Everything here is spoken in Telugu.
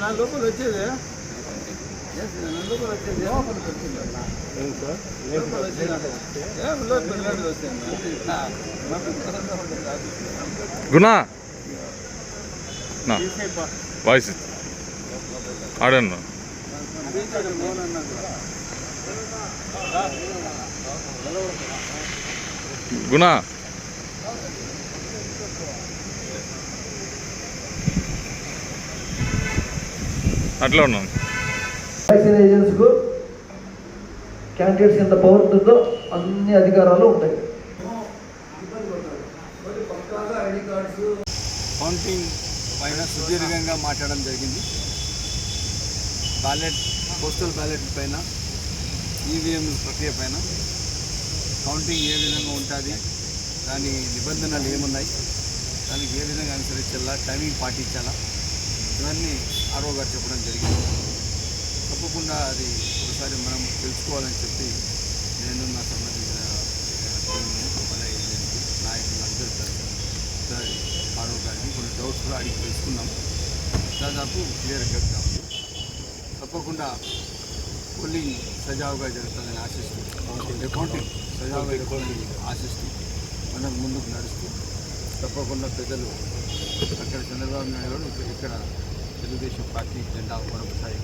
నా లోపల వచ్చేది. నా లోపల వచ్చేది. లోపల వచ్చేది లోపల వచ్చేది ఏం లోపల వచ్చేది గుణ నా. వాయిస్ ఆడను గుణ అట్లా ఎలక్షన్ ఏజెంట్స్కు క్యాండిడేట్స్ ఎంత పవర్ ఉంటుందో అన్ని అధికారాలు ఉంటాయి. కౌంటింగ్ పైన సుదీర్ఘంగా మాట్లాడడం జరిగింది. బ్యాలెట్ పోస్టల్ బ్యాలెట్ పైన ఈవీఎం ప్రక్రియ పైన కౌంటింగ్ ఏ విధంగా ఉంటుంది దాని నిబంధనలు ఏమున్నాయి దానికి ఏ విధంగా అనుసరించాలా టైమింగ్ పాటించాలా ఇవన్నీ ఆరో గారు చెప్పడం జరిగింది. తప్పకుండా అది ఒకసారి మనం తెలుసుకోవాలని చెప్పి నేను నా సంబంధించిన ఏజెంట్ నాయకులు అందరూ ఒకసారి ఆరో గారిని కొన్ని డౌట్స్ కూడా అడిగి తెలుసుకున్నాం దాదాపు క్లియర్ కట్ తప్పకుండా పోలింగ్ సజావుగా జరుగుతుందని ఆశిస్తూ కౌంటింగ్ సజావుగా జరుగుతుందని ఆశిస్తూ మనం ముందుకు నడుస్తూ తప్పకుండా పెద్దలు అక్కడ చంద్రబాబు నాయుడు ఇక్కడ తెలుగుదేశం పార్టీ జెండా మరొకసారి